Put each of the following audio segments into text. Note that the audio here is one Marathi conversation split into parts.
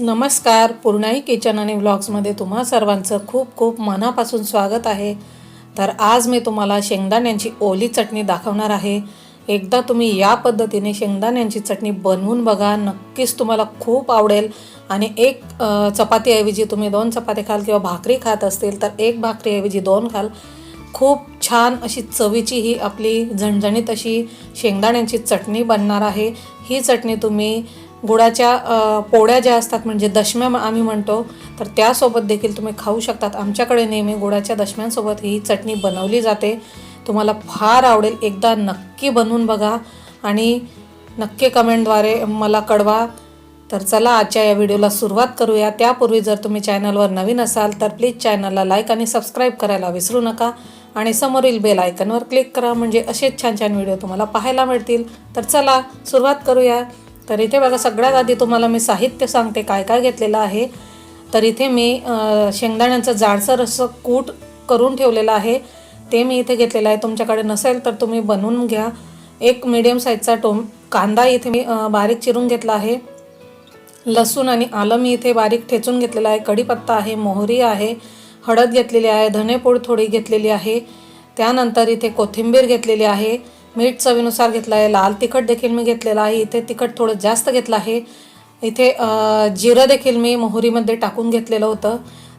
नमस्कार. पूर्णाई किचन आणि व्लॉग्समध्ये तुम्हा सर्वांचं खूप खूप मनापासून स्वागत आहे. तर आज मी तुम्हाला शेंगदाण्यांची ओली चटणी दाखवणार आहे. एकदा तुम्ही या पद्धतीने शेंगदाण्यांची चटणी बनवून बघा. नक्कीच तुम्हाला खूप आवडेल. आणि एक चपातीऐवजी तुम्ही दोन चपाती खाल किंवा भाकरी खात असतील तर एक भाकरीऐवजी दोन खाल. खूप छान अशी चवीची ही आपली झणझणीत अशी शेंगदाण्यांची चटणी बनणार आहे. ही चटणी तुम्ही गुळाच्या पोळ्या ज्या असतात म्हणजे दशम्या आम्ही म्हणतो तर त्यासोबत देखील तुम्ही खाऊ शकतात. आमच्याकडे नेहमी गुळाच्या दशम्यांसोबत ही चटणी बनवली जाते. तुम्हाला फार आवडेल. एकदा नक्की बनवून बघा आणि नक्की कमेंटद्वारे मला कळवा. तर चला आजच्या या व्हिडिओला सुरुवात करूया. त्यापूर्वी जर तुम्ही चॅनलवर नवीन असाल तर प्लीज चॅनलला लाईक आणि सबस्क्राईब करायला विसरू नका. आणि समोरील बेल आयकनवर क्लिक करा म्हणजे असेच छान छान व्हिडिओ तुम्हाला पाहायला मिळतील. तर चला सुरुवात करूया. तर इथे बघा सगळ्यात आधी तुम्हाला मी साहित्य सांगते काय काय घेतलेलं आहे. तर इथे मी शेंगदाण्यांचं शेंगदाण्याचं जाडसर असं कूट करून ठेवलेलं आहे. ते मी इथे घेतलेलं आहे. तुमच्याकडे नसेल तर तुम्ही बनवून घ्या. एक मीडियम साईजचा टोम कांदा इथे मी बारीक चिरून घेतला आहे. लसूण आणि आलं मी इथे बारीक ठेचून घेतलेलं आहे. कढीपत्ता आहे मोहरी आहे हळद घेतलेली आहे धनेपूड थोडी घेतलेली आहे. त्यानंतर इथे कोथिंबीर घेतलेली आहे. मीठ चवीनुसार घेतलं आहे लाल तिखट देखील मी घेतलेलं आहे. इथे तिखट थोडं जास्त घेतलं आहे. इथे जिरं देखील मी मोहरीमध्ये टाकून घेतलेलं होतं.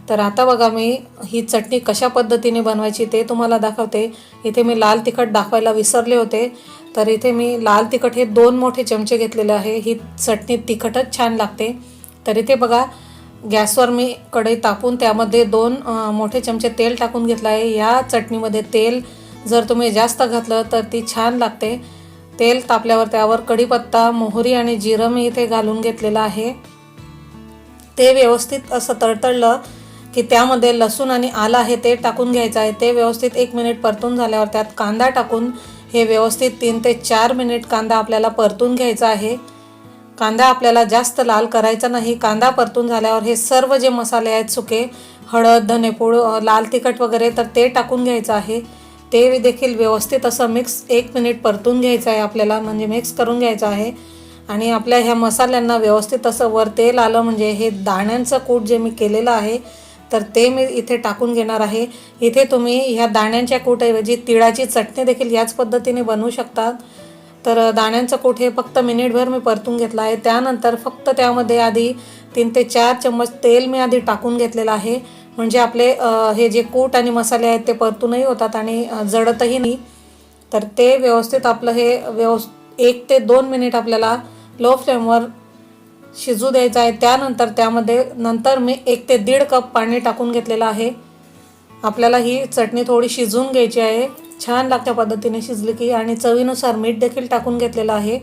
तर आता बघा मी ही चटणी कशा पद्धतीने बनवायची ते तुम्हाला दाखवते. इथे मी लाल तिखट दाखवायला विसरले होते. तर इथे मी लाल तिखट हे दोन मोठे चमचे घेतलेले आहे. ही चटणी तिखटच छान लागते. तर इथे बघा गॅसवर मी कढई तापून त्यामध्ये दोन मोठे चमचे तेल टाकून घेतलं आहे. या चटणीमध्ये तेल जर तुम्ही जास्त घातलं तर ती छान लागते. तेल तापल्यावर त्यावर कढीपत्ता मोहरी आणि जिरं मी इथे घालून घेतलेलं आहे. ते व्यवस्थित असं तळतळलं की त्यामध्ये लसूण आणि आलं आहे ते टाकून घ्यायचं आहे. ते व्यवस्थित एक मिनिट परतून झाल्यावर त्यात कांदा टाकून हे व्यवस्थित तीन ते चार मिनिट कांदा आपल्याला परतून घ्यायचा आहे. कांदा आपल्याला जास्त लाल करायचा नाही. कांदा परतून झाल्यावर हे सर्व जे मसाले आहेत सुके हळद धनेपूड लाल तिखट वगैरे तर ते टाकून घ्यायचं आहे. ते देखील व्यवस्थित असं मिक्स एक मिनिट परतून घ्यायचं आहे आपल्याला म्हणजे मिक्स करून घ्यायचं आहे. आणि आपल्या ह्या मसाल्यांना व्यवस्थित असं वर तेल आलं म्हणजे हे दाण्यांचं कूट जे मी केलेलं आहे तर ते मी इथे टाकून घेणार आहे. इथे तुम्ही ह्या दाण्यांच्या कूटऐवजी तिळाची चटणी देखील याच पद्धतीने बनवू शकतात तर दाण्यांचं कूट हे फक्त मिनिटभर मी परतून घेतलं आहे. त्यानंतर फक्त त्यामध्ये आधी तीन ते चार चम्मच तेल मी आधी टाकून घेतलेलं आहे. म्हणजे आपले हे जे कूट आणि मसाले आहेत ते परतूनही होतात आणि जडतही नाही. तर ते व्यवस्थित आपलं हे व्यवस् एक ते दोन मिनिट आपल्याला लो फ्लेमवर शिजू द्यायचं आहे. त्यानंतर त्यामध्ये नंतर मी एक ते दीड कप पाणी टाकून घेतलेलं आहे. आपल्याला ही चटणी थोडी शिजवून घ्यायची आहे. छान लागत्या पद्धतीने शिजली की आणि चवीनुसार मीठ देखील टाकून घेतलेलं आहे.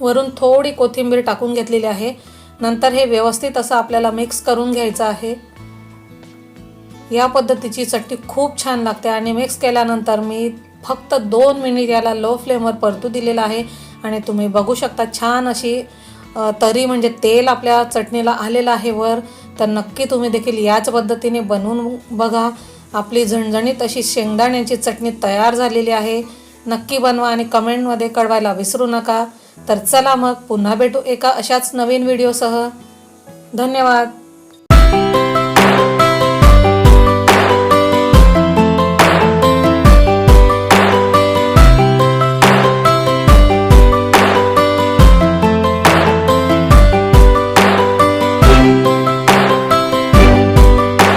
वरून थोडी कोथिंबीर टाकून घेतलेली आहे. नंतर हे व्यवस्थित असं आपल्याला मिक्स करून घ्यायचं आहे. या पद्धतीची चटणी खूप छान लागते आणि मिक्स केल्यानंतर मी फक्त दोन मिनिट याला लो फ्लेमवर परतू दिलेलं आहे. आणि तुम्ही बघू शकता छान अशी तरी म्हणजे तेल आपल्या चटणीला आलेलं आहे वर. तर नक्की तुम्ही देखील याच पद्धतीने बनवून बघा. आपली झणझणीत अशी शेंगदाण्याची चटणी तयार झालेली आहे. नक्की बनवा आणि कमेंटमध्ये कळवायला विसरू नका. तर चला मग पुन्हा भेटू एका अशाच नवीन व्हिडिओसह. धन्यवाद.